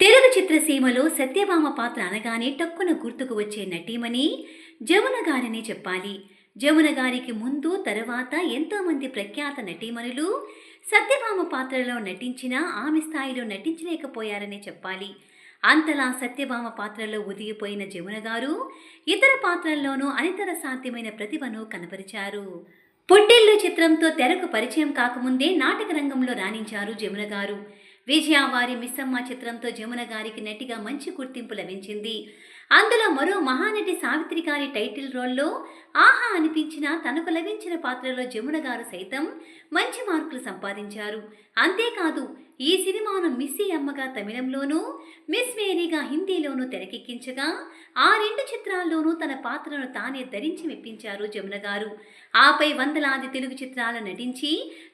తెలుగు చిత్రసీమలో సత్యభామ పాత్ర అనగానే టక్కున గుర్తుకు వచ్చే నటీమణి జమున గారని చెప్పాలి. జమున గారికి ముందు తర్వాత ఎంతోమంది ప్రఖ్యాత నటీమణులు సత్యభామ పాత్రలో నటించినా ఆమె స్థాయిలో నటించలేకపోయారనే చెప్పాలి. అంతలా సత్యభామ పాత్రలో ఒదిగిపోయిన జమున గారు ఇతర పాత్రల్లోనూ అనితర సాధ్యమైన ప్రతిభను కనపరిచారు. పుట్టిల్లు చిత్రంతో తెరకు పరిచయం కాకముందే నాటక రంగంలో రాణించారు జమున గారు. విజయ వారి మిస్సమ్మ చిత్రంతో జమున గారికి నటిగా మంచి గుర్తింపు లభించింది. అందులో మరో మహానటి సావిత్రి గారి టైటిల్ రోల్లో ఆహా అనిపించిన తనకు లభించిన పాత్రలో జమున గారు సైతం మంచి మార్కులు సంపాదించారు. అంతేకాదు ఈ సినిమాను మిస్సీ అమ్మగా తమిళంలోనూ మిస్ మేరీగా హిందీలోనూ తెరకెక్కించగా ఆ రెండు చిత్రాల్లోనూ తన పాత్రను తానే ధరించి మెప్పించారు జమున గారు. ఆపై వందలాది తెలుగు చిత్రాలు నటించి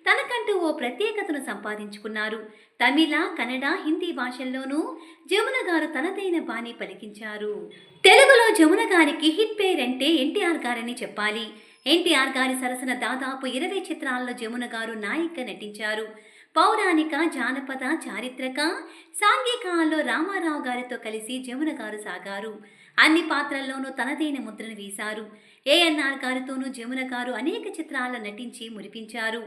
తనకంటూ ఓ ప్రత్యేకతను సంపాదించుకున్నారు. తమిళ కన్నడ హిందీ భాషల్లోనూ జమున గారు తనదైన బాణి పలికించారు. తెలుగులో జమున గారికి హిట్ పేర్ అంటే ఎన్టీఆర్ గారని చెప్పాలి. ఎన్టీఆర్ గారి సరసన దాదాపు ఇరవై చిత్రాల్లో జమున గారు నాయిక నటించారు. పౌరాణిక జానపద చారిత్రక సాంఘికాల్లో రామారావు గారితో కలిసి జమున గారు సాగారు. అన్ని పాత్రల్లోనూ తనదైన ముద్రను వేశారు. ఏఎన్ఆర్ గారితోనూ జమున గారు అనేక చిత్రాల్లో నటించి మురిపించారు.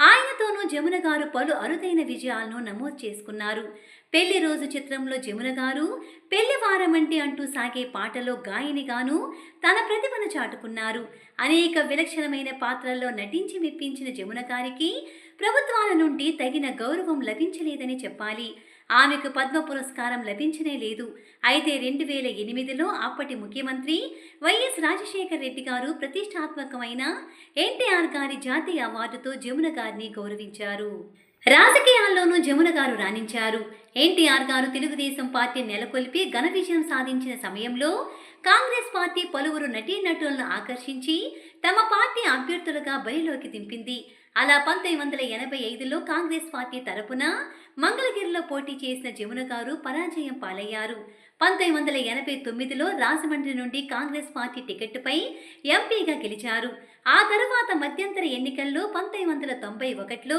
ఆయనతోనూ జమున గారు పలు అరుదైన విజయాలను నమోదు చేసుకున్నారు. పెళ్ళి రోజు చిత్రంలో జమున గారు పెళ్ళి వారమంటే అంటూ సాగే పాటలో గాయనిగాను తన ప్రతిభను చాటుకున్నారు. అనేక విలక్షణమైన పాత్రల్లో నటించి మెప్పించిన జమున గారికి ప్రభుత్వాల నుండి తగిన గౌరవం లభించలేదని చెప్పాలి. ఆమెకు పద్మ పురస్కారం లభించనే లేదు. అయితే రెండు వేల ఎనిమిదిలో అప్పటి ముఖ్యమంత్రి వైఎస్ రాజశేఖర రెడ్డి గారు ప్రతిష్టాత్మకమైన ఎన్టీఆర్ గారి జాతీయ అవార్డుతో జమున గారిని గౌరవించారు. రాజకీయాల్లోనూ జమున గారు రాణించారు. ఎన్టీఆర్ గారు తెలుగుదేశం పార్టీ నెలకొల్పి ఘన విజయం సాధించిన సమయంలో కాంగ్రెస్ పార్టీ పలువురు నటీనటులను ఆకర్షించి తమ పార్టీ అభ్యర్థులుగా బరిలోకి దింపింది. అలా పంతొమ్మిది వందల ఎనభై ఐదులో కాంగ్రెస్ పార్టీ తరపున మంగళగిరిలో పోటీ చేసిన జమున గారు పరాజయం పాలయ్యారు. పంతొమ్మిది వందల ఎనభై తొమ్మిదిలో రాజమండ్రి నుండి కాంగ్రెస్ పార్టీ టికెట్టుపై ఎంపీగా గెలిచారు. ఆ తర్వాత మధ్యంతర ఎన్నికల్లో పంతొమ్మిది వందల తొంభై ఒకటిలో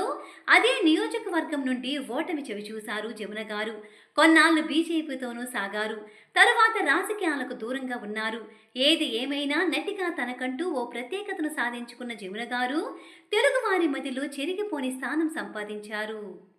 అదే నియోజకవర్గం నుండి ఓటమి చవిచూశారు జమున గారు. కొన్నాళ్ళు బీజేపీతోనూ సాగారు. తరువాత రాజకీయాలకు దూరంగా ఉన్నారు. ఏది ఏమైనా నటిగా తనకంటూ ఓ ప్రత్యేకతను సాధించుకున్న జమున గారు తెలుగువారి మదిలో చెరిగిపోని స్థానం సంపాదించారు.